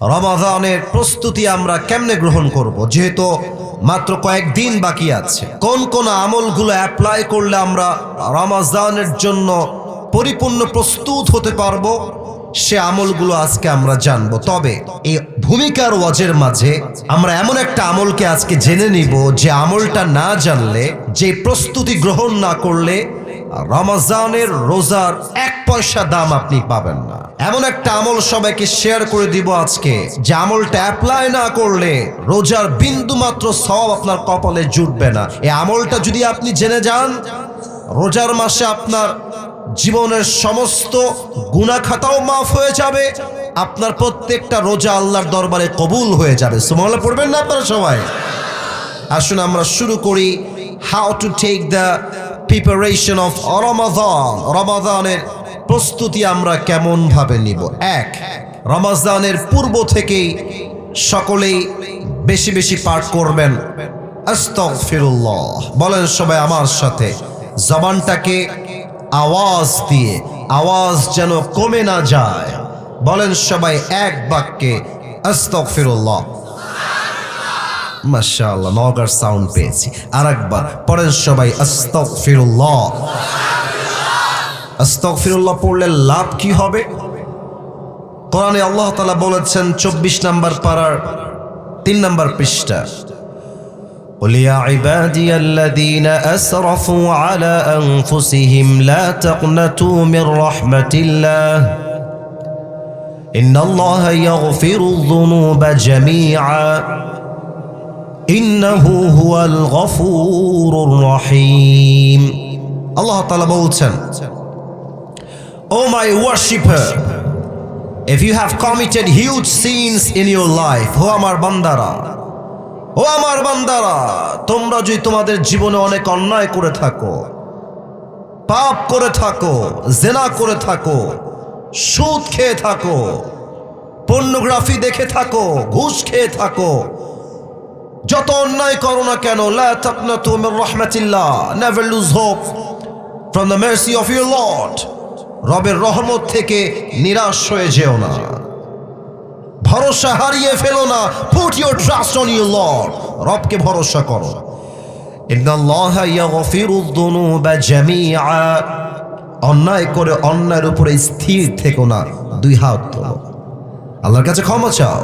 রমাদানের প্রস্তুতি আমরা কেমনে গ্রহণ করব? যেহেতু মাত্র কয়েকদিন বাকি আছে। কোন কোন আমলগুলো অ্যাপ্লাই করলে আমরা রমাজানের জন্য পরিপূর্ণ প্রস্তুত হতে পারব, সে আমলগুলো আজকে আমরা জানব। তবে এই ভূমিকার ওয়াজের মাঝে আমরা এমন একটা আমলকে আজকে জেনে নিব যে আমলটা না জানলে, যে প্রস্তুতি গ্রহণ না করলে রমাজানের রোজার এক পয়সা দাম আপনি পাবেন না। এমন একটা আমল সবাইকে শেয়ার করে দিব আজকে। যে আমলটা অ্যাপ্লাই না করলে রোজার বিন্দু মাত্র সব আপনার কপালে জুটবে না। এই আমলটা যদি আপনি জেনে যান, রোজার মাসে আপনার জীবনের সমস্ত গুণাখাতাও মাফ হয়ে যাবে। আপনার প্রত্যেকটা রোজা আল্লাহর দরবারে কবুল হয়ে যাবে। সুমহল্লা পড়বেন না আপনারা সবাই? আসুন আমরা শুরু করি। How to take the preparation of Ramadan রমাদানের প্রস্তুতি আমরা কেমন ভাবে নিব? এক রমাজানের পূর্ব থেকেই সকলেই বেশি বেশি পাঠ করবেন। আস্তাগফিরুল্লাহ। বলেন সবাই আমার সাথে, জবানটাকে আওয়াজ দিয়ে, আওয়াজ যেন কমে না যায়। বলেন সবাই এক বাক্যে, আস্তাগফিরুল্লাহ। মাশাআল্লাহ নগার সাউন্ড পেয়েছি আর একবার পড়েন সবাই আস্তাগফিরুল্লাহ আস্তাগফিরুল্লাহ পড়লে লাভ কি হবে কোরআনে আল্লাহ তাআলা বলেছেন চব্বিশ নম্বর পারার তিন নম্বর পৃষ্ঠা قل يا عبادي الذين أسرفوا على أنفسهم لا تقنطوا من رحمة الله إن الله يغفر الذنوب جميعا ইন্নাহু হুয়াল গফুরুর রহিম। আল্লাহ তাআলা বলছেন, O my worshipper if you have committed huge sins in your life ও আমার বান্দারা, ও আমার বান্দারা, তোমরা যদি তোমাদের জীবনে অনেক অন্যায় করে থাকো, পাপ করে থাকো, জেনা করে থাকো, সুদ খেয়ে থাকো পর্নোগ্রাফি দেখে থাকো, ঘুষ খেয়ে থাকো যত অন্যায় করো না কেন lose hope from of your Lord রবের রহমত থেকে নিরাশ হয়ে যেও না। ভরসা হারিয়ে ফেলো না put your trust on your Lord রবকে ভরসা করো। অন্যায় করে অন্যায়ের উপরে স্থির থেকো না, দুই হাত আল্লাহর কাছে ক্ষমা চাও।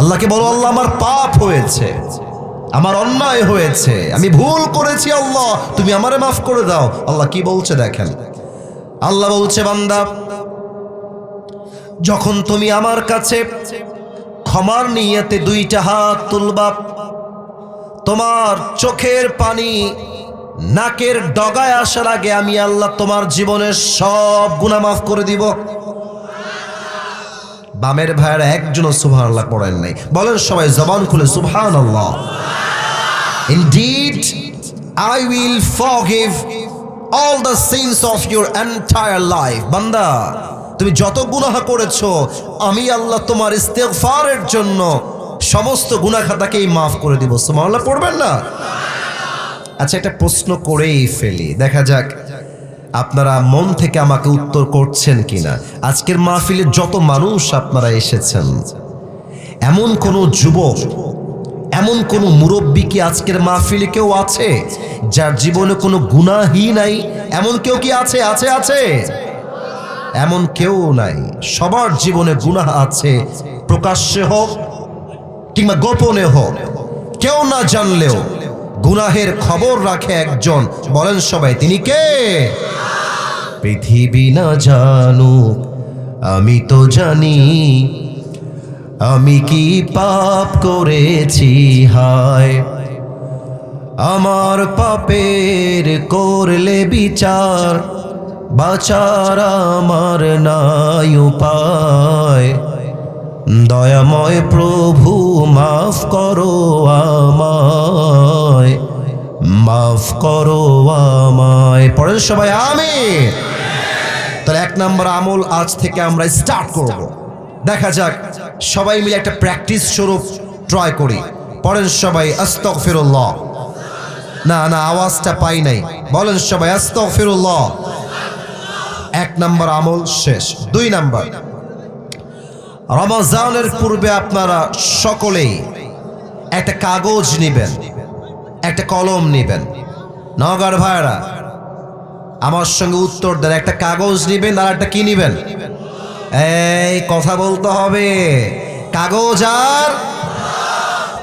আল্লাহকে বলো, আল্লাহ আমার পাপ হয়েছে, আমার অন্যায় হয়েছে, আমি ভুল করেছি, আল্লাহ, তুমি আমারে মাফ করে দাও। আল্লাহ কি বলছে দেখেন? আল্লাহ বলছে, বান্দা, যখন তুমি আমার কাছে ক্ষমার নিয়েতে দুইটা হাত তুলবা, তোমার চোখের পানি নাকের ডগায় আসার আগে আমি আল্লাহ তোমার জীবনের সব গুণা মাফ করে দিব। বামের ভাইয়েরা একজনও সুবহান আল্লাহ পড়েন নাই। বলেন সবাই জবান খুলে সুবহান আল্লাহ Indeed, I will forgive all the sins of your entire life. বান্দা তুমি যত গুনাহ করেছ আমি আল্লাহ তোমার ইস্তেগফারের জন্য সমস্ত গুনাহ খাতাকেই মাফ করে দিব। সুবহানাল্লাহ পড়বেন না? আচ্ছা একটা প্রশ্ন করেই ফেলি। দেখা যাক। আপনারা মন থেকে আমাকে উত্তর করছেন কিনা? আজকের মাহফিলে যত মানুষ আপনারা এসেছেন, এমন কোন যুবক, এমন কোন মুরব্বী কি আজকের মাহফিলে কেউ আছে, যার জীবনে কোনো গুনাহি নাই? এমন কেউ কি আছে? আছে আছে। এমন কেউ নাই। সবার জীবনে গুনাহ আছে, প্রকাশ্যে হোক কিংবা গোপনে হোক। কেউ না জানলেও গুনাহের খবর রাখে একজন। বলেন সবাই, তিনি কে? পৃথিবী না জানুক, আমি তো জানি। আমি কি পাপ করেছি? হায়। আমার পাপের করলে বিচার, বাচার আমার নাই উপায়। দয়াময় প্রভু, মাফ করো আমায়। মাফ করো আমায়। পড়েন সবাই আমি তাহলে এক নম্বর আমল আজ থেকে আমরা স্টার্ট করব। দেখা যাক, সবাই মিলে একটা প্র্যাকটিস স্বরূপ ট্রাই করি। পড়েন সবাই, আস্তগফিরুল্লাহ। না না, আওয়াজটা পাই নাই। বলেন সবাই, আস্তগফিরুল্লাহ। এক নম্বর আমল শেষ। দুই নাম্বার। রমাজানের পূর্বে আপনারা সকলেই একটা কাগজ নেবেন, একটা কলম নেবেন। নগর ভাইরা আমার সঙ্গে উত্তর দেন, একটা কাগজ নেবেন আর একটা কি নেবেন? এই কথা বলতে হবে। কাগজ আর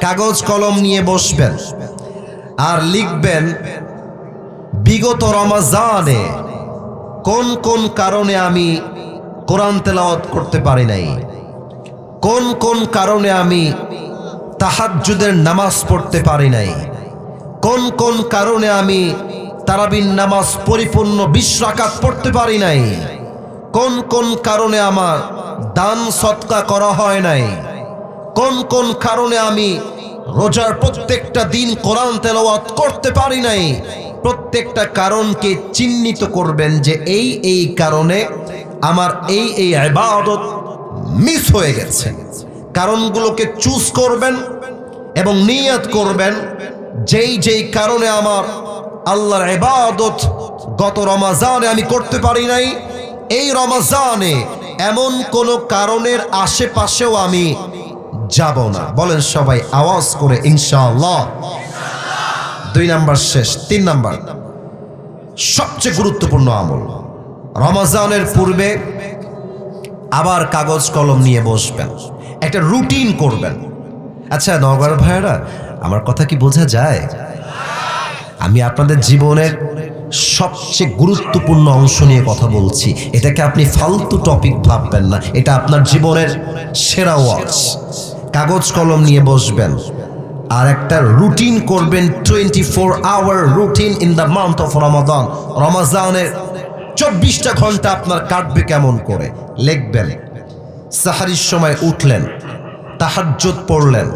কাগজ কলম নিয়ে বসবেন আর লিখবেন, বিগত রমাজানে কোন কোন কারণে আমি কোরআন তেলাওয়াত করতে পারি নাই? কোন কোন কারণে আমি তাহাজ্জুদের নামাজ পড়তে পারি নাই? কোন কোন কারণে আমি তারাবিন নামাজ পরিপূর্ণ বিশ রাকাত পড়তে পারি নাই? কোন কোন কারণে আমার দান সৎকা করা হয় নাই? কোন কোন কারণে আমি রোজার প্রত্যেকটা দিন কোরআন তেলাওয়াত করতে পারি নাই? প্রত্যেকটা কারণকে চিহ্নিত করবেন যে এই এই কারণে আমার এই এই ইবাদত মিস হয়ে গেছে। কারণগুলোকে চুজ করবেন এবং নিয়ত করবেন। যেই যেই কারণে আমার আল্লাহর ইবাদত গত রমাজানে আমি করতে পারি নাই, এই রমাজানে এমন কোন কারণের আশেপাশেও আমি যাব না। বলেন সবাই আওয়াজ করে, ইনশাআল্লাহ। দুই নাম্বার শেষ, তিন নাম্বার। সবচেয়ে গুরুত্বপূর্ণ আমল। রমাজানের পূর্বে আবার কাগজ কলম নিয়ে বসবেন। একটা রুটিন করবেন। আচ্ছা নগর ভাইয়েরা, আমার কথা কি বোঝা যায়? আমি আপনাদের জীবনের সবচেয়ে গুরুত্বপূর্ণ অংশ নিয়ে কথা বলছি। এটাকে আপনি ফালতু টপিক ভাববেন না। এটা আপনার জীবনের সেরা ওয়াচ। কাগজ কলম নিয়ে বসবেন। আর একটা রুটিন করবেন, twenty four hour routine in the month of Ramadan. রমাজানের চব্বিশটা ঘণ্টা আপনার কাটবে কেমন করে? লিখবেন। সাহারির সময় উঠলেন, তাহাজ্জুদ পড়লেন,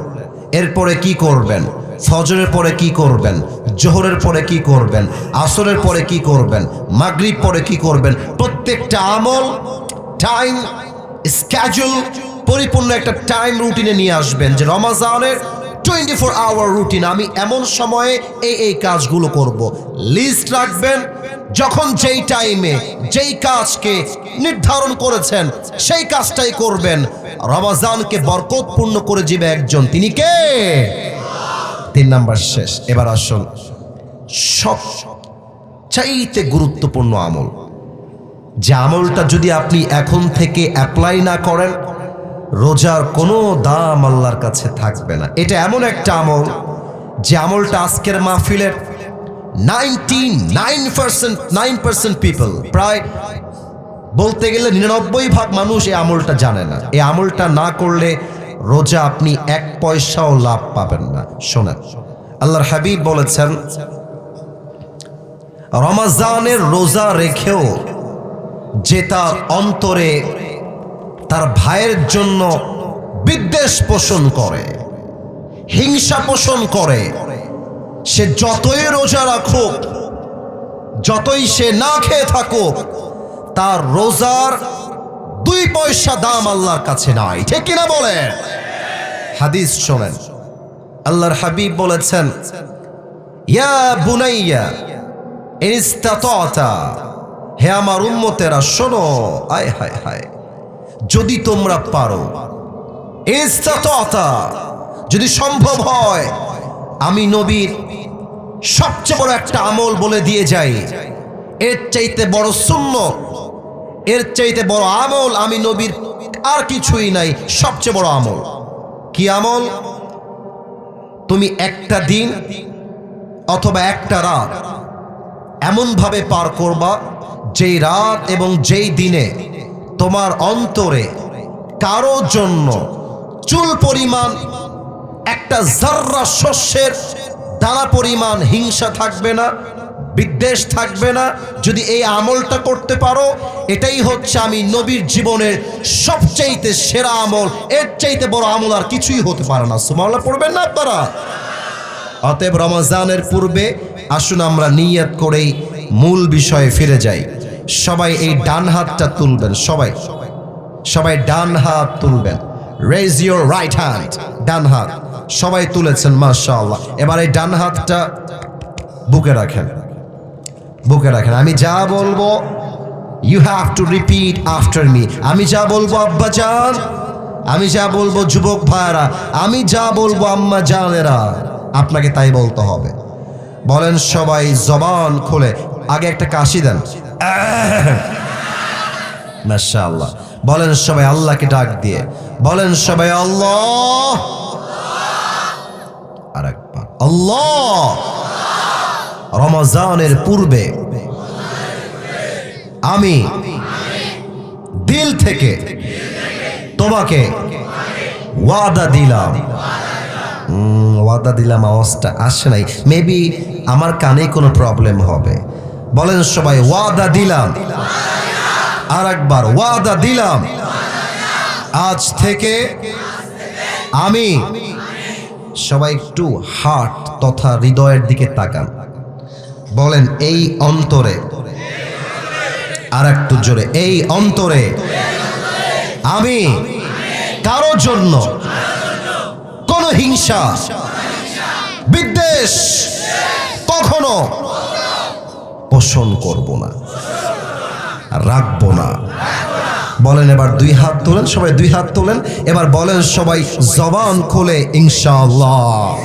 এরপরে কি করবেন? ফজরের পরে কি করবেন? জোহরের পরে কি করবেন? আসরের পরে কি করবেন? মাগরিব পরে কি করবেন? প্রত্যেকটা আমল টাইম স্ক্যাজুল পরিপূর্ণ একটা টাইম রুটিনে নিয়ে আসবেন যে রমাজানের টোয়েন্টি ফোর আওয়ার রুটিন আমি এমন সময়ে এই এই কাজগুলো করব। লিস্ট রাখবেন, যখন যেই টাইমে যেই কাজকে নির্ধারণ করেছেন, সেই কাজটাই করবেন। রমাজানকে বরকতপূর্ণ করে যাবে একজন। তিনি কে? তিন নাম্বার শেষ। এবার আসুন। সব চাইতে গুরুত্বপূর্ণ আমল। যে আমলটা যদি আপনি এখন থেকে অ্যাপ্লাই না করেন রোজার কোনো দাম আল্লাহর কাছে থাকবে না। এটা এমন একটা আমল যে আমলটা আজকের মাহফিলের ninety nine percent nine percent people প্রায় বলতে গেলে নিরানব্বই ভাগ মানুষ এই আমলটা জানে না। এই আমলটা না করলে রোজা আপনি এক পয়সাও লাভ পাবেন না। শোনেন, আল্লাহর হাবিব বলেছেন, রমাজানের রোজা রেখেও যে তার অন্তরে তার ভাইয়ের জন্য বিদ্বেষ পোষণ করে, হিংসা পোষণ করে। সে যতই রোজা রাখুক, যতই সে না খেয়ে থাকুক, তার রোজার দুই পয়সা দাম আল্লাহর কাছে নাই। ঠিক কিনা বলে হাদিস শোনেন। আল্লাহর হাবিব বলেছেন, ইয়া বুনাইয়া ইনিস্তাতা হে আমার উম্মতেরা শোনো, আয়, হায় হায়। যদি তোমরা পারো। যদি সম্ভব হয়, আমি নবীর সবচেয়ে বড় একটা আমল বলে দিয়ে যাই। এর চাইতে বড় শূন্য এর চাইতে বড় আমল আমি নবীর আর কিছুই নাই, সবচেয়ে বড় আমল। কি আমল? তুমি একটা দিন অথবা একটা রাত এমনভাবে পার করবা, যেই রাত এবং যেই দিনে তোমার অন্তরে, কারও জন্য চুল পরিমাণ, একটা জাররা শস্যের দানা পরিমাণ হিংসা থাকবে না, বিদ্বেষ থাকবে না। যদি এই আমলটা করতে পারো, এটাই হচ্ছে আমি নবীর জীবনের সবচাইতে সেরা আমল। এর চাইতে বড় আমল আর কিছুই হতে পারে না। সুমাল্লা পড়বেন না আপনারা? অতএব রমজানের পূর্বে আসুন আমরা নিয়ত করেই মূল বিষয়ে ফিরে যাই। সবাই এই ডান হাতটা তুলবেন, সবাই। সবাই ডান হাত তুলবেন। রেজ ইউর রাইট হ্যান্ড ডান হাত। সবাই তুলেছেন, মাশাআল্লাহ। এবার এই ডান হাতটা বুকে রাখেন। বুকে রাখেন। আমি যা বলব you have to repeat after me আমি যা বলব, আব্বা যান আমি যা বলব, যুবক ভাইরা আমি যা বলব, আম্মা জানেরা। আপনাকে তাই বলতে হবে। বলেন সবাই জবান খুলে। আগে একটা কাশি দেন। মাশাআল্লাহ। বলেন সবাই আল্লাহকে ডাক দিয়ে। বলেন সবাই আল্লাহ। আর আল্লাহ। রমজানের পূর্বে। আমি দিল থেকে তোমাকে ওয়াদা দিলাম। ওয়াদা দিলাম, আওয়াজটা আসে নাই। মেবি আমার কানে কোনো প্রবলেম হবে। বলেন সবাই, ওয়াদা দিলাম। আর একবার, ওয়াদা দিলাম। আজ থেকে আমি সবাই একটু হার্ট তথা হৃদয়ের দিকে তাকান। বলেন, এই অন্তরে, আর একটু জোরে, এই অন্তরে আমি কারও জন্য কোন হিংসা, বিদ্বেষ কখনো পোষণ করব না, রাখব না। বলেন এবার দুই হাত তোলেন, সবাই দুই হাত তোলেন। এবার বলেন সবাই জবান খোলে, ইনশাআল্লাহ।